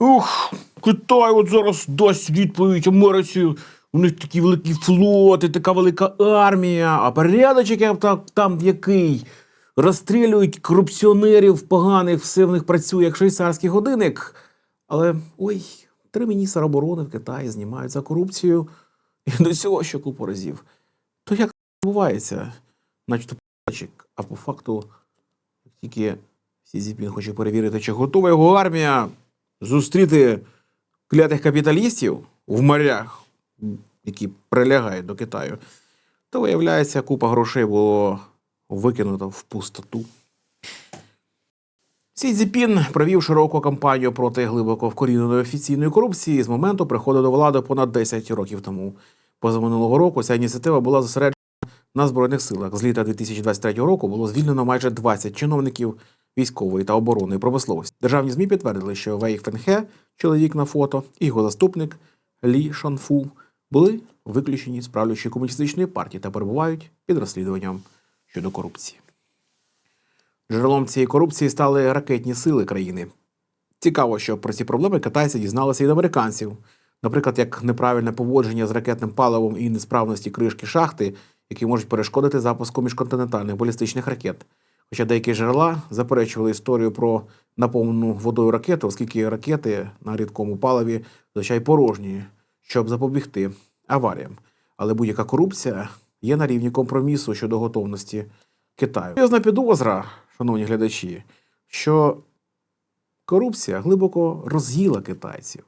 Ух, Китай от зараз дасть відповідь Америці. У них такі великі флоти, така велика армія, а порядочок там, там який. Розстрілюють корупціонерів поганих, все в них працює як швейцарський годинник. Але ой, три міністра оборони в Китаї знімають за корупцію і до цього ще купу разів. То як це відбувається? Начебто порядочок, а по факту тільки Сі Цзіньпін хоче перевірити, чи готова його армія зустріти клятих капіталістів в морях, які прилягають до Китаю, то виявляється, купа грошей було викинуто в пустоту. Сі Цзіньпін провів широку кампанію проти глибоко вкоріненої офіційної корупції з моменту приходу до влади понад 10 років тому. Позаминулого року ця ініціатива була зосереджена на збройних силах. З літа 2023 року було звільнено майже 20 чиновників військової та оборонної промисловості. Державні змі підтвердили, що Вей Фенхе, чоловік на фото, і його заступник Лі Шанфу були виключені з правлячої комуністичної партії та перебувають під розслідуванням щодо корупції. Джерелом цієї корупції стали ракетні сили країни. Цікаво, що про ці проблеми китайці дізналися від американців. Наприклад, як неправильне поводження з ракетним паливом і несправності кришки шахти, які можуть перешкодити запуску міжконтинентальних балістичних ракет. Хоча деякі джерела заперечували історію про наповнену водою ракету, оскільки ракети на рідкому паливі зазвичай порожні, щоб запобігти аваріям. Але будь-яка корупція є на рівні компромісу щодо готовності Китаю. Серйозна підозра, шановні глядачі, що корупція глибоко роз'їла китайців.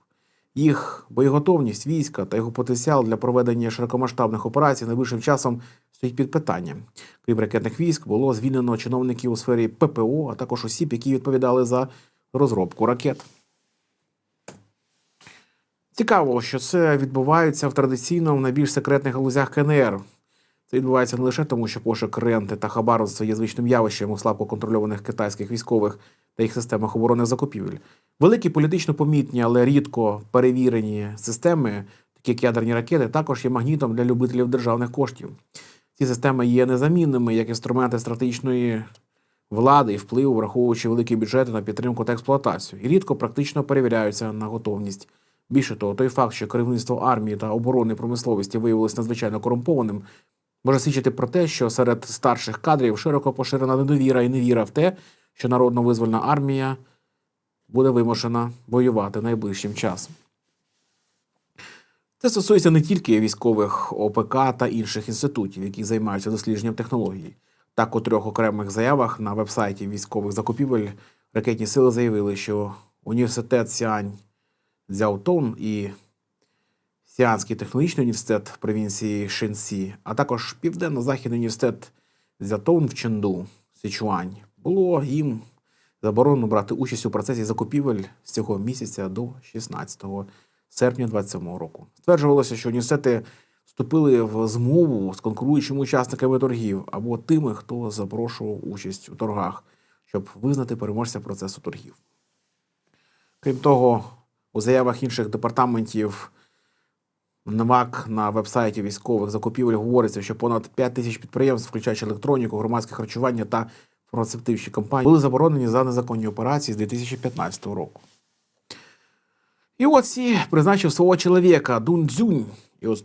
Їх боєготовність війська та його потенціал для проведення широкомасштабних операцій найближчим часом стоїть під питанням. Крім ракетних військ, було звільнено чиновників у сфері ППО, а також осіб, які відповідали за розробку ракет. Цікаво, що це відбувається в традиційно в найбільш секретних галузях КНР. Це відбувається не лише тому, що пошук ренти та хабарництва є звичним явищем у слабко контрольованих китайських військових та їх системах оборонних закупівель. Великі політично помітні, але рідко перевірені системи, такі як ядерні ракети, також є магнітом для любителів державних коштів. Ці системи є незамінними як інструменти стратегічної влади і впливу, враховуючи великі бюджети на підтримку та експлуатацію, і рідко практично перевіряються на готовність. Більше того, той факт, що керівництво армії та оборонної промисловості виявилось надзвичайно корумпованим, може свідчити про те, що серед старших кадрів широко поширена недовіра і невіра в те, що народно-визвольна армія буде вимушена воювати найближчим часом. Це стосується не тільки військових ОПК та інших інститутів, які займаються дослідженням технологій. Так, у трьох окремих заявах на вебсайті військових закупівель ракетні сили заявили, що університет Сіань Цзяотон і Сіанський технологічний університет провінції Шенсі, а також Південно-Західний університет Цзятон в Ченду, Сичуань, було їм заборонено брати участь у процесі закупівель з цього місяця до 16 серпня 2027 року. Стверджувалося, що університети вступили в змову з конкуруючими учасниками торгів або тими, хто запрошував участь у торгах, щоб визнати переможця процесу торгів. Крім того, у заявах інших департаментів НВАК на вебсайті військових закупівель говориться, що понад 5 тисяч підприємств, включаючи електроніку, громадське харчування та фармацевтичні компанії, були заборонені за незаконні операції з 2015 року. І от Сі призначив свого чоловіка Дун Цзюнь. І ось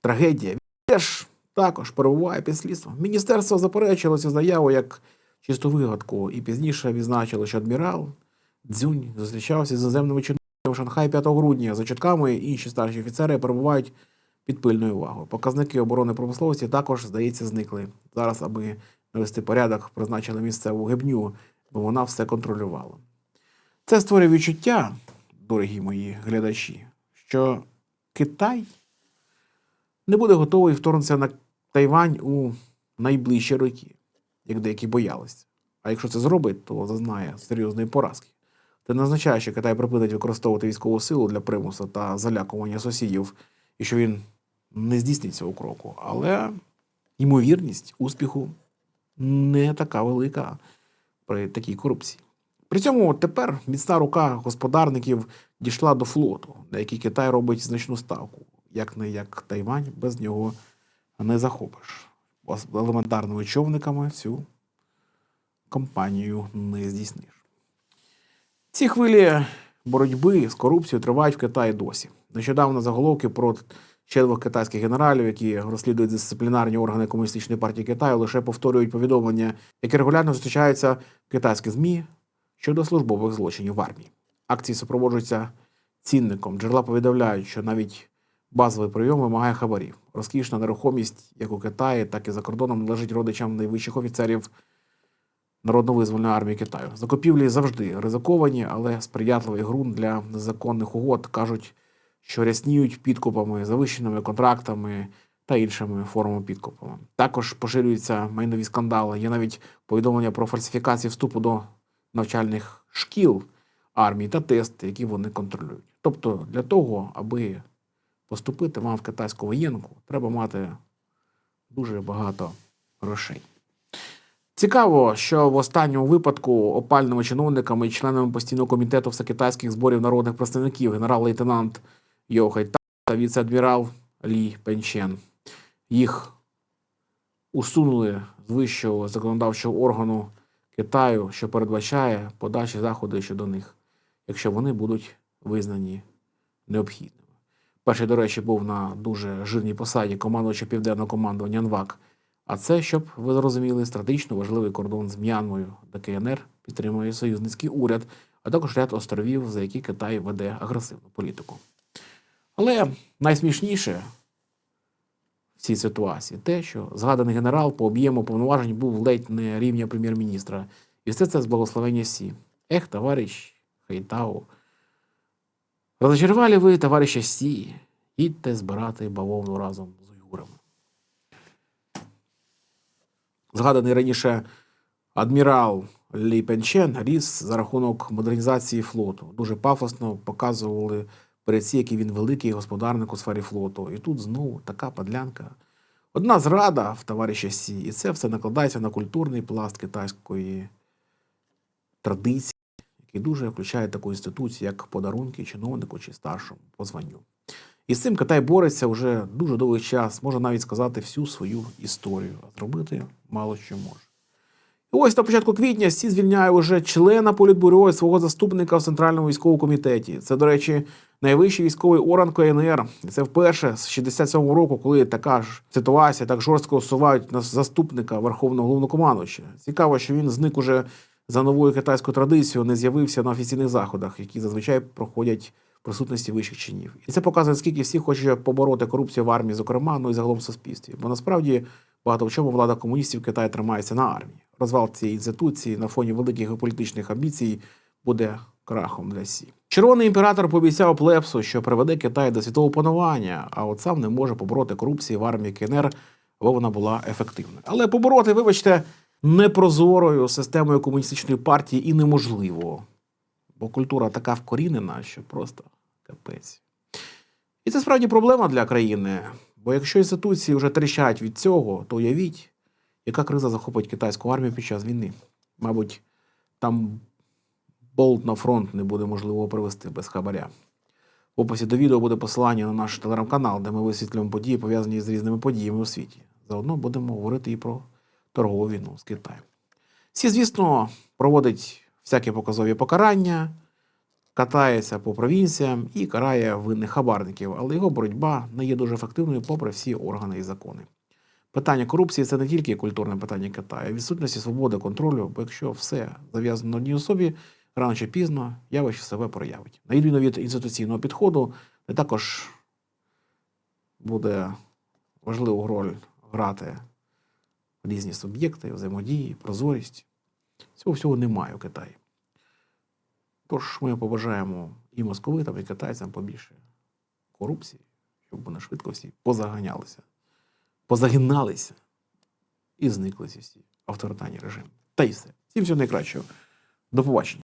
трагедія. Він теж також перебуває під слідством. Міністерство заперечило цю заяву як чисту вигадку, і пізніше відзначило, що адмірал Цзюнь зустрічався з іноземними чиновниками у Шанхаї 5 грудня. За чутками інші старші офіцери перебувають під пильною увагою. Показники оборони промисловості також, здається, зникли. Зараз, аби навести порядок, призначили місцеву гибню, бо вона все контролювала. Це створює відчуття, дорогі мої глядачі, що Китай не буде готовий вторгнутися на Тайвань у найближчі роки, як деякі боялися. А якщо це зробить, то зазнає серйозної поразки. Це не означає, що Китай припинить використовувати військову силу для примусу та залякування сусідів, і що він не здійснить цього кроку. Але ймовірність успіху не така велика при такій корупції. При цьому тепер міцна рука господарників дійшла до флоту, на який Китай робить значну ставку. Як не як Тайвань, без нього не захопиш. Елементарними човниками цю кампанію не здійсниш. Ці хвилі боротьби з корупцією тривають в Китаї досі. Нещодавно заголовки про ще двох китайських генералів, які розслідують дисциплінарні органи комуністичної партії Китаю, лише повторюють повідомлення, які регулярно зустрічаються в китайських змі щодо службових злочинів в армії. Акції супроводжуються цінником. Джерела повідомляють, що навіть базовий прийом вимагає хабарів. Розкішна нерухомість як у Китаї, так і за кордоном належить родичам найвищих офіцерів Народно-визвольної армії Китаю. Закупівлі завжди ризиковані, але сприятливий ґрунт для незаконних угод кажуть, що рясніють підкупами, завищеними контрактами та іншими формами підкупами. Також поширюються майнові скандали. Є навіть повідомлення про фальсифікації вступу до навчальних шкіл армії та тести, які вони контролюють. Тобто, для того, аби поступити вам в китайську воєнку, треба мати дуже багато грошей. Цікаво, що в останньому випадку опальними чиновниками і членами постійного комітету всекитайських зборів народних представників генерал-лейтенант Йо Хайта та віце-адмірал Лі Пенчен. Їх усунули з вищого законодавчого органу Китаю, що передбачає подальші заходи щодо них, якщо вони будуть визнані необхідними. Перший, до речі, був на дуже жирній посаді командувача південного командування НВАК. А це, щоб ви зрозуміли, стратегічно важливий кордон з М'янмою, де КНР підтримує союзницький уряд, а також ряд островів, за які Китай веде агресивну політику. Але найсмішніше в цій ситуації те, що згаданий генерал по об'єму повноважень був ледь не рівня прем'єр-міністра. І все це з благословення Сі. Ех, товариш Хейтау. Розочарували ви, товариша Сі, їдьте збирати бавовну разом з уйгурами. Згаданий раніше адмірал Лі Пенчен ріс за рахунок модернізації флоту. Дуже пафосно показували перед ці, який він великий господарник у сфері флоту. І тут знову така падлянка. Одна зрада в товариша Сі, і це все накладається на культурний пласт китайської традиції, який дуже включає таку інституцію, як подарунки чиновнику чи старшому по званню. І з цим Китай бореться вже дуже довгий час, може навіть сказати всю свою історію, а зробити мало що може. І ось на початку квітня Сі звільняє уже члена політбюро і свого заступника в Центральному військовому комітеті. Це, до речі, найвищий військовий орган КНР. І це вперше з 67-го року, коли така ж ситуація так жорстко усувають на заступника Верховного головнокомандувача. Цікаво, що він зник уже за новою китайською традицією, не з'явився на офіційних заходах, які зазвичай проходять присутності вищих чинів. І це показує, скільки всі хочуть побороти корупцію в армії, зокрема, ну і загалом в суспільстві. Бо насправді багато в чому влада комуністів Китаю тримається на армії. Розвал цієї інституції на фоні великих політичних амбіцій буде крахом для Сі. Червоний імператор пообіцяв плепсу, що приведе Китай до світового панування, а от сам не може побороти корупції в армії КНР, бо вона була ефективною. Але побороти, вибачте, непрозорою системою комуністичної партії і неможливо. Бо культура така вкорінена, що просто капець. І це справді проблема для країни. Бо якщо інституції вже тріщать від цього, то уявіть, яка криза захопить китайську армію під час війни. Мабуть, там болт на фронт не буде можливо провести без хабаря. В описі до відео буде посилання на наш телеграм-канал, де ми висвітлюємо події, пов'язані з різними подіями у світі. Заодно будемо говорити і про торгову війну з Китаєм. Всі, звісно, проводить всякі показові покарання, катається по провінціям і карає винних хабарників, але його боротьба не є дуже ефективною попри всі органи і закони. Питання корупції це не тільки культурне питання Китаю, відсутності свободи контролю, бо якщо все зав'язано на одній особі, рано чи пізно явище себе проявить. На відміну від інституційного підходу, де також буде важливу роль грати різні суб'єкти, взаємодії, прозорість. Цього всього немає у Китаї. Тож ми побажаємо і московитам, і китайцям побільше корупції, щоб вони швидко всі позаганялися, позагиналися і зникли ці всі авторитарні режими. Та й все. Всім всього найкращого. До побачення.